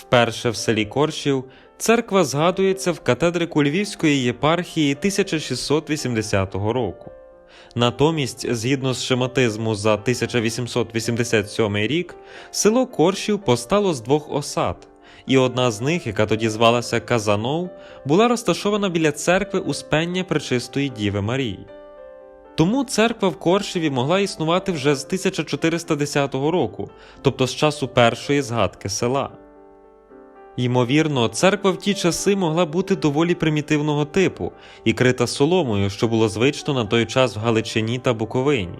Вперше в селі Коршів церква згадується в катедрику Львівської єпархії 1680 року. Натомість, згідно з шематизму за 1887 рік, село Коршів постало з двох осад, і одна з них, яка тоді звалася Казанов, була розташована біля церкви Успення Пречистої Діви Марії. Тому церква в Коршеві могла існувати вже з 1410 року, тобто з часу першої згадки села. Ймовірно, церква в ті часи могла бути доволі примітивного типу і крита соломою, що було звично на той час в Галичині та Буковині.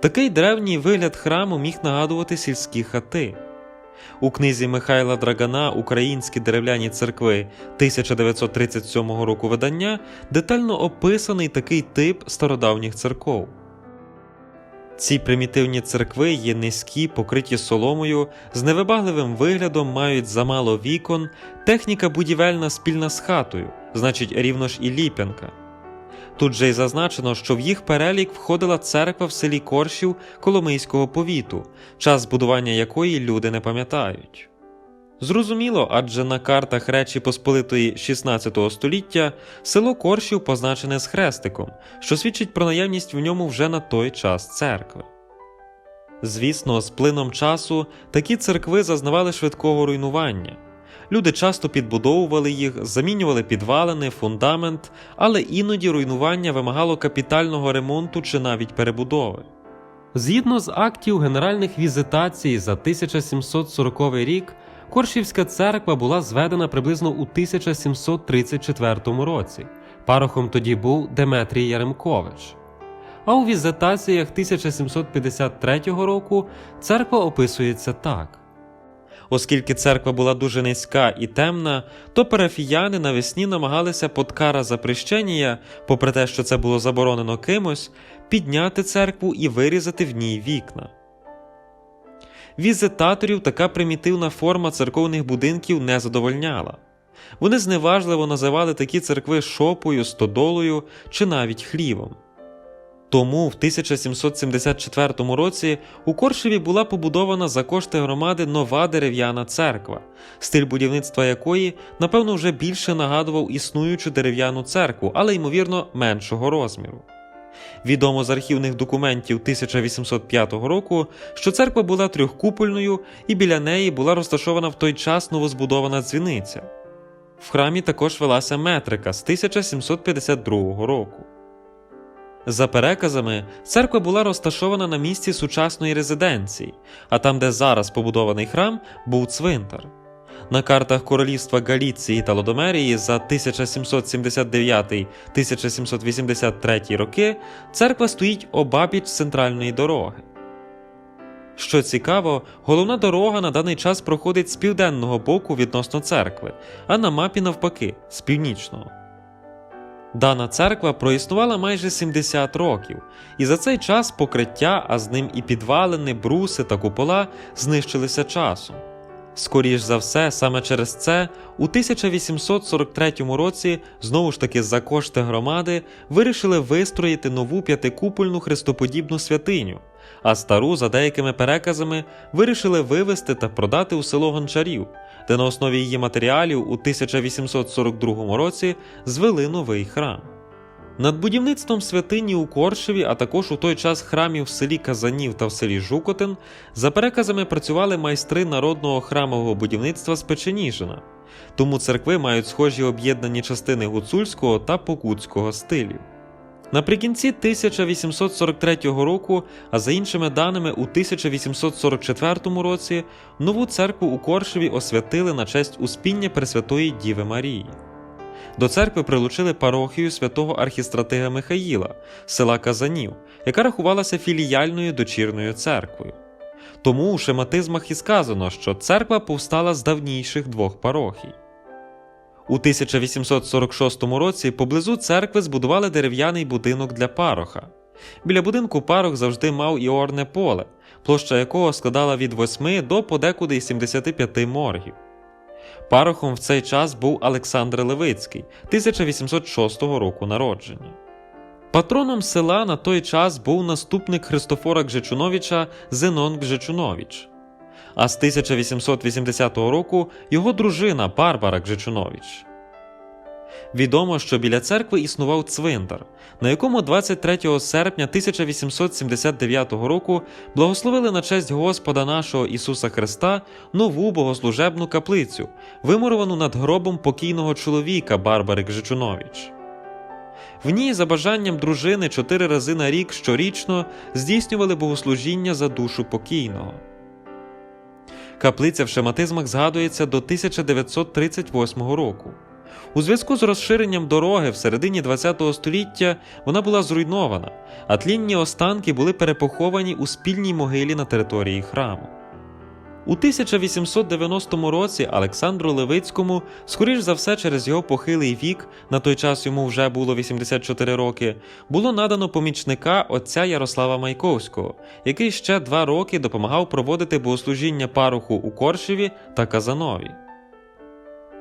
Такий древній вигляд храму міг нагадувати сільські хати. У книзі Михайла Драгана Українські деревляні церкви 1937 року видання детально описаний такий тип стародавніх церков. Ці примітивні церкви є низькі, покриті соломою, з невибагливим виглядом мають замало вікон, техніка будівельна спільна з хатою, значить рівно ж і ліпянка. Тут же й зазначено, що в їх перелік входила церква в селі Коршів Коломийського повіту, час будування якої люди не пам'ятають. Зрозуміло, адже на картах Речі Посполитої 16 століття село Коршів позначене з хрестиком, що свідчить про наявність в ньому вже на той час церкви. Звісно, з плином часу такі церкви зазнавали швидкого руйнування. Люди часто підбудовували їх, замінювали підвалини, фундамент, але іноді руйнування вимагало капітального ремонту чи навіть перебудови. Згідно з актів генеральних візитацій за 1740 рік, Коршівська церква була зведена приблизно у 1734 році. Парохом тоді був Деметрій Яремкович. А у візитаціях 1753 року церква описується так. Оскільки церква була дуже низька і темна, то парафіяни навесні намагалися подкара запрещення, попри те, що це було заборонено кимось, підняти церкву і вирізати в ній вікна. Візитаторів така примітивна форма церковних будинків не задовольняла. Вони зневажливо називали такі церкви шопою, стодолою чи навіть хлівом. Тому в 1774 році у Коршеві була побудована за кошти громади нова дерев'яна церква, стиль будівництва якої, напевно, вже більше нагадував існуючу дерев'яну церкву, але ймовірно меншого розміру. Відомо з архівних документів 1805 року, що церква була трьохкупольною і біля неї була розташована в той час новозбудована дзвіниця. В храмі також велася метрика з 1752 року. За переказами, церква була розташована на місці сучасної резиденції, а там, де зараз побудований храм, був цвинтар. На картах королівства Галіції та Лодомерії за 1779-1783 роки церква стоїть обабіч центральної дороги. Що цікаво, головна дорога на даний час проходить з південного боку відносно церкви, а на мапі навпаки з північного. Дана церква проіснувала майже 70 років, і за цей час покриття, а з ним і підвалини, бруси та купола знищилися часом. Скоріш за все, саме через це у 1843 році, знову ж таки за кошти громади, вирішили вистроїти нову п'ятикупольну хрестоподібну святиню, а стару, за деякими переказами, вирішили вивезти та продати у село Гончарів, де на основі її матеріалів у 1842 році звели новий храм. Над будівництвом святині у Коршеві, а також у той час храмів в селі Казанів та в селі Жукотин, за переказами працювали майстри народного храмового будівництва з Печеніжина, тому церкви мають схожі об'єднані частини гуцульського та покутського стилів. Наприкінці 1843 року, а за іншими даними, у 1844 році нову церкву у Коршеві освятили на честь успіння Пресвятої Діви Марії. До церкви прилучили парохію святого архістратига Михаїла, села Казанів, яка рахувалася філіяльною дочірною церквою. Тому у шематизмах і сказано, що церква повстала з давніших двох парохій. У 1846 році поблизу церкви збудували дерев'яний будинок для пароха. Біля будинку парох завжди мав і орне поле, площа якого складала від 8 до подекуди й 75 моргів. Парохом в цей час був Олександр Левицький, 1806 року народження. Патроном села на той час був наступник Христофора Гжечуновича Зенон Гжечунович. а з 1880 року його дружина Барбара Гжичунович. Відомо, що біля церкви існував цвинтар, на якому 23 серпня 1879 року благословили на честь Господа нашого Ісуса Христа нову богослужебну каплицю, вимуровану над гробом покійного чоловіка Барбари Гжичунович. В ній, за бажанням дружини, чотири рази на рік щорічно здійснювали богослужіння за душу покійного. Каплиця в шематизмах згадується до 1938 року. У зв'язку з розширенням дороги в середині ХХ століття вона була зруйнована, а тлінні останки були перепоховані у спільній могилі на території храму. У 1890 році Олександру Левицькому, скоріш за все через його похилий вік, на той час йому вже було 84 роки, було надано помічника отця Ярослава Майковського, який ще два роки допомагав проводити богослужіння пароху у Коршеві та Казанові.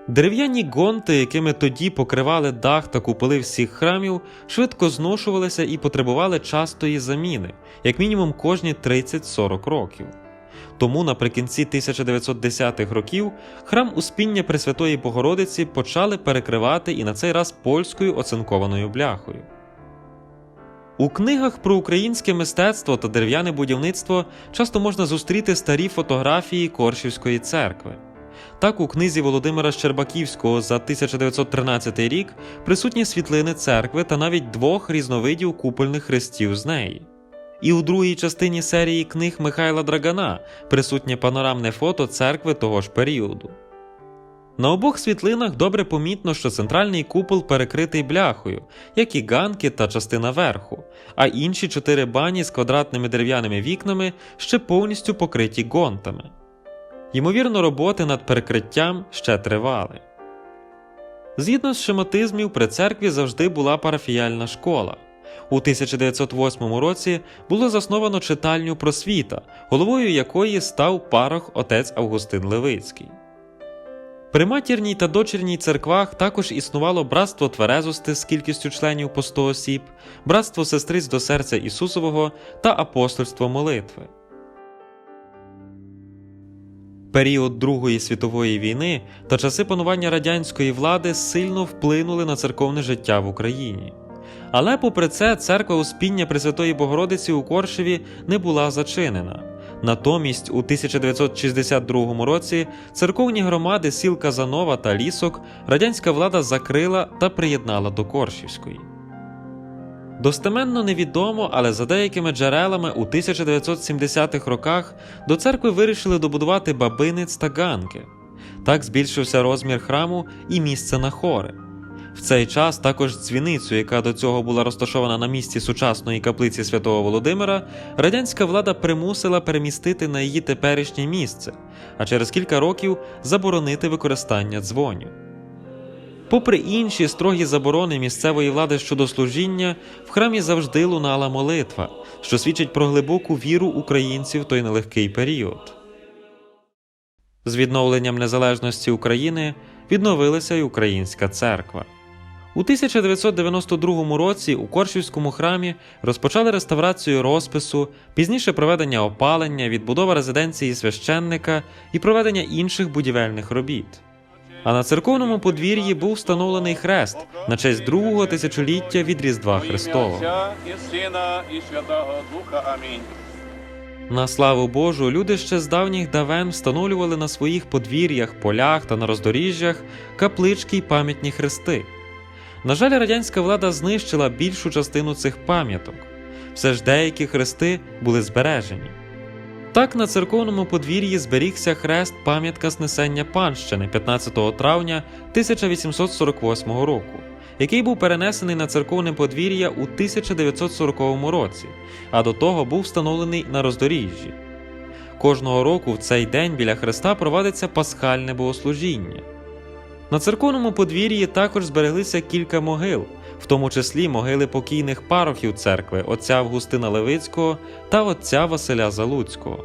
Дерев'яні гонти, якими тоді покривали дах та куполи всіх храмів, швидко зношувалися і потребували частої заміни, як мінімум кожні 30-40 років. Тому наприкінці 1910-х років храм Успіння Пресвятої Богородиці почали перекривати і на цей раз польською оцинкованою бляхою. У книгах про українське мистецтво та дерев'яне будівництво часто можна зустріти старі фотографії Коршівської церкви. Так, у книзі Володимира Щербаківського за 1913 рік присутні світлини церкви та навіть двох різновидів купольних хрестів з неї. І у другій частині серії книг Михайла Драгана присутнє панорамне фото церкви того ж періоду. На обох світлинах добре помітно, що центральний купол перекритий бляхою, як і ганки та частина верху, а інші чотири бані з квадратними дерев'яними вікнами ще повністю покриті гонтами. Ймовірно, роботи над перекриттям ще тривали. Згідно з шематизмів, при церкві завжди була парафіяльна школа. У 1908 році було засновано читальню просвіта, головою якої став парох отець Августин Левицький. При матірній та дочірній церквах також існувало братство Тверезости з кількістю членів по 100 осіб, братство сестриць до серця Ісусового та апостольство молитви. Період Другої світової війни та часи панування радянської влади сильно вплинули на церковне життя в Україні. Але, попри це, церква Успіння Пресвятої Богородиці у Коршеві не була зачинена. Натомість, у 1962 році церковні громади сіл Казанова та Лісок радянська влада закрила та приєднала до Коршівської. Достеменно невідомо, але за деякими джерелами у 1970-х роках до церкви вирішили добудувати бабинець та ганки. Так збільшився розмір храму і місце на хори. В цей час також дзвіницю, яка до цього була розташована на місці сучасної каплиці святого Володимира, радянська влада примусила перемістити на її теперішнє місце, а через кілька років заборонити використання дзвонів. Попри інші строгі заборони місцевої влади щодо служіння, в храмі завжди лунала молитва, що свідчить про глибоку віру українців в той нелегкий період. З відновленням незалежності України відновилася й українська церква. У 1992 році у Коршівському храмі розпочали реставрацію розпису, пізніше проведення опалення, відбудова резиденції священника і проведення інших будівельних робіт. А на церковному подвір'ї був встановлений хрест на честь другого тисячоліття від Різдва Христового. І Сина, і Святого Духа. Амінь. На славу Божу, люди ще з давніх давен встановлювали на своїх подвір'ях, полях та на роздоріжжях каплички й пам'ятні хрести. На жаль, радянська влада знищила більшу частину цих пам'яток. Все ж деякі хрести були збережені. Так, на церковному подвір'ї зберігся хрест пам'ятка Снесення панщини 15 травня 1848 року, який був перенесений на церковне подвір'я у 1940 році, а до того був встановлений на роздоріжжі. Кожного року в цей день біля хреста проводиться пасхальне богослужіння. На церковному подвір'ї також збереглися кілька могил, в тому числі могили покійних парохів церкви отця Августина Левицького та отця Василя Залуцького.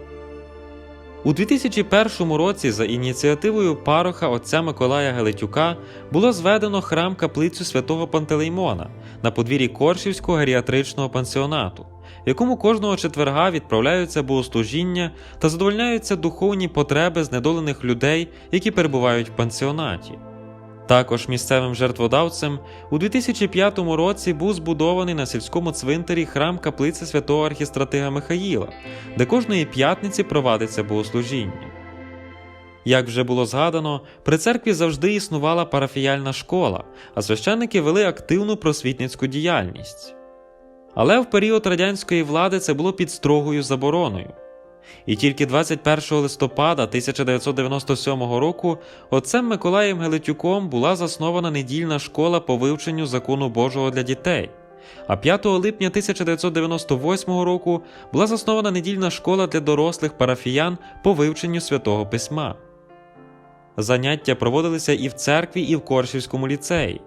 У 2001 році за ініціативою пароха отця Миколая Гелетюка було зведено храм каплицю святого Пантелеймона на подвір'ї Коршівського геріатричного пансіонату, в якому кожного четверга відправляються богослужіння та задовольняються духовні потреби знедолених людей, які перебувають в пансіонаті. Також місцевим жертводавцем у 2005 році був збудований на сільському цвинтарі храм каплиці святого архістратига Михаїла, де кожної п'ятниці провадиться богослужіння. Як вже було згадано, при церкві завжди існувала парафіяльна школа, а священники вели активну просвітницьку діяльність. Але в період радянської влади це було під строгою забороною. І тільки 21 листопада 1997 року отцем Миколаєм Гелетюком була заснована недільна школа по вивченню закону Божого для дітей. А 5 липня 1998 року була заснована недільна школа для дорослих парафіян по вивченню святого письма. Заняття проводилися і в церкві, і в Коршівському ліцеї.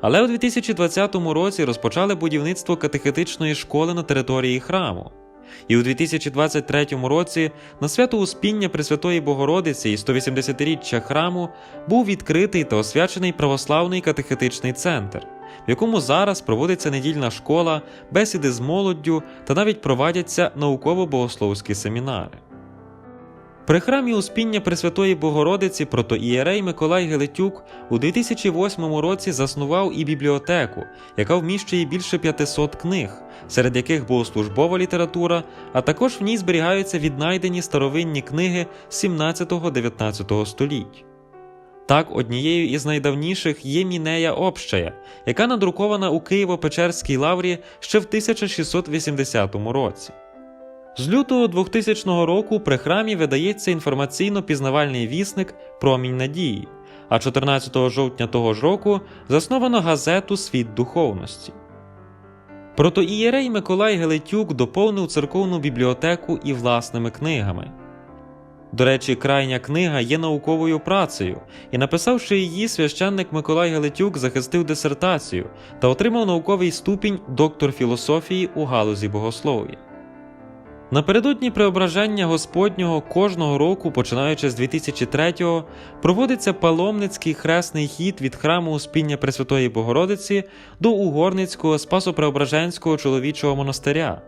Але у 2020 році розпочали будівництво катехетичної школи на території храму. І у 2023 році на свято Успіння Пресвятої Богородиці і 180-річчя храму був відкритий та освячений православний катехетичний центр, в якому зараз проводиться недільна школа, бесіди з молоддю та навіть провадяться науково-богословські семінари. При храмі Успіння Пресвятої Богородиці протоієрей Миколай Гелетюк у 2008 році заснував і бібліотеку, яка вміщує більше 500 книг, серед яких богослужбова література, а також в ній зберігаються віднайдені старовинні книги 17-19 століть. Так, однією із найдавніших є Мінея Общая, яка надрукована у Києво-Печерській лаврі ще в 1680 році. З лютого 2000 року при храмі видається інформаційно-пізнавальний вісник Промінь надії, а 14 жовтня того ж року засновано газету Світ духовності. Протоієрей Миколай Гелетюк доповнив церковну бібліотеку і власними книгами. До речі, крайня книга є науковою працею, і написавши її, священник Миколай Гелетюк захистив дисертацію та отримав науковий ступінь доктор філософії у галузі богослов'я. Напередодні преображення Господнього кожного року, починаючи з 2003-го, проводиться паломницький хресний хід від храму Успіння Пресвятої Богородиці до Угорницького Спасо-Преображенського чоловічого монастиря.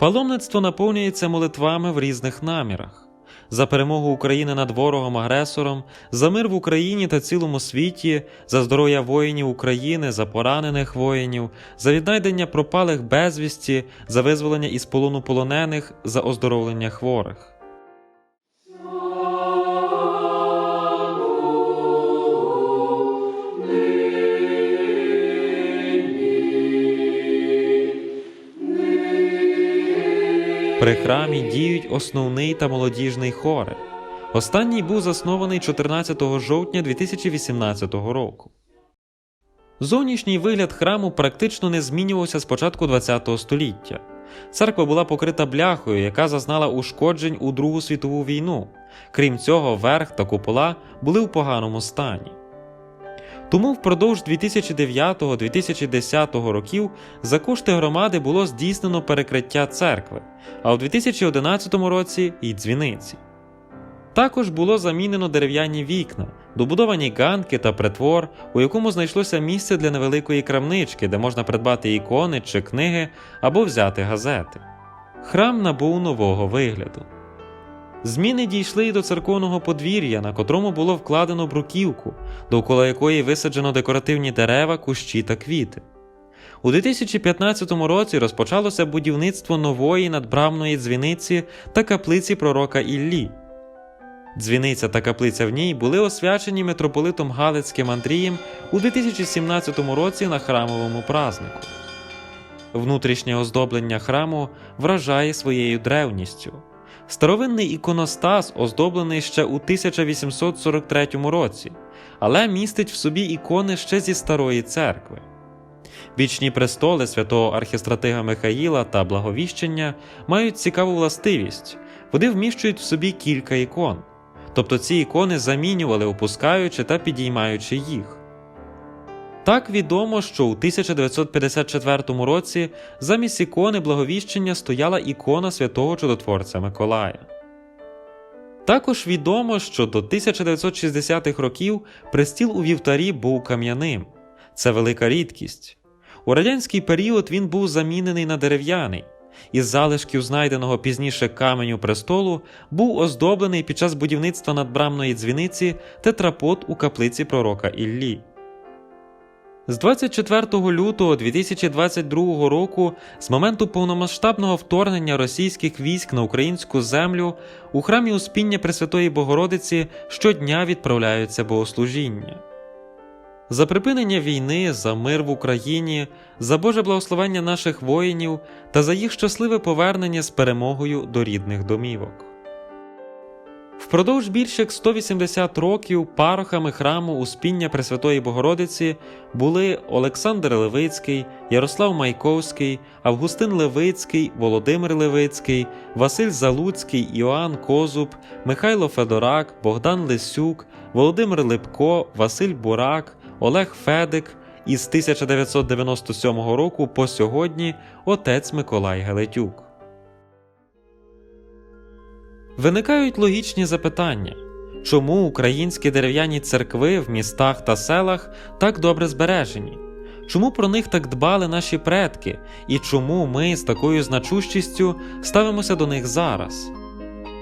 Паломництво наповнюється молитвами в різних намірах за перемогу України над ворогом-агресором, за мир в Україні та цілому світі, за здоров'я воїнів України, за поранених воїнів, за віднайдення пропалих безвісті, за визволення із полону полонених, за оздоровлення хворих. При храмі діють основний та молодіжний хори. Останній був заснований 14 жовтня 2018 року. Зовнішній вигляд храму практично не змінювався з початку ХХ століття. Церква була покрита бляхою, яка зазнала ушкоджень у Другу світову війну. Крім цього, верх та купола були в поганому стані. Тому впродовж 2009-2010 років за кошти громади було здійснено перекриття церкви, а у 2011 році і дзвіниці. Також було замінено дерев'яні вікна, добудовані ганки та притвор, у якому знайшлося місце для невеликої крамнички, де можна придбати ікони чи книги або взяти газети. Храм набув нового вигляду. Зміни дійшли й до церковного подвір'я, на котрому було вкладено бруківку, довкола якої висаджено декоративні дерева, кущі та квіти. У 2015 році розпочалося будівництво нової надбрамної дзвіниці та каплиці пророка Іллі. Дзвіниця та каплиця в ній були освячені митрополитом Галицьким Андрієм у 2017 році на храмовому празнику. Внутрішнє оздоблення храму вражає своєю древністю. Старовинний іконостас оздоблений ще у 1843 році, але містить в собі ікони ще зі старої церкви. Вічні престоли святого архістратига Михаїла та благовіщення мають цікаву властивість, вони вміщують в собі кілька ікон, тобто ці ікони замінювали, опускаючи та підіймаючи їх. Так відомо, що у 1954 році замість ікони благовіщення стояла ікона святого чудотворця Миколая. Також відомо, що до 1960-х років престіл у вівтарі був кам'яним. Це велика рідкість. У радянський період він був замінений на дерев'яний. Із залишків знайденого пізніше каменю престолу був оздоблений під час будівництва надбрамної дзвіниці тетрапот у каплиці пророка Іллі. З 24 лютого 2022 року, з моменту повномасштабного вторгнення російських військ на українську землю, у храмі Успіння Пресвятої Богородиці щодня відправляються богослужіння. За припинення війни, за мир в Україні, за Боже благословення наших воїнів та за їх щасливе повернення з перемогою до рідних домівок. Впродовж більш як 180 років парохами храму Успіння Пресвятої Богородиці були Олександр Левицький, Ярослав Майковський, Августин Левицький, Володимир Левицький, Василь Залуцький, Іоанн Козуб, Михайло Федорак, Богдан Лисюк, Володимир Липко, Василь Бурак, Олег Федик і з 1997 року по сьогодні отець Миколай Гелетюк. Виникають логічні запитання, чому українські дерев'яні церкви в містах та селах так добре збережені? Чому про них так дбали наші предки, і чому ми з такою значущістю ставимося до них зараз?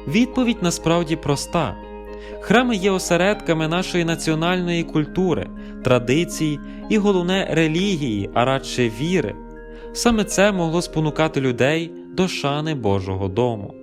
Відповідь насправді проста: храми є осередками нашої національної культури, традицій і головне релігії, а радше віри. Саме це могло спонукати людей до шани Божого дому.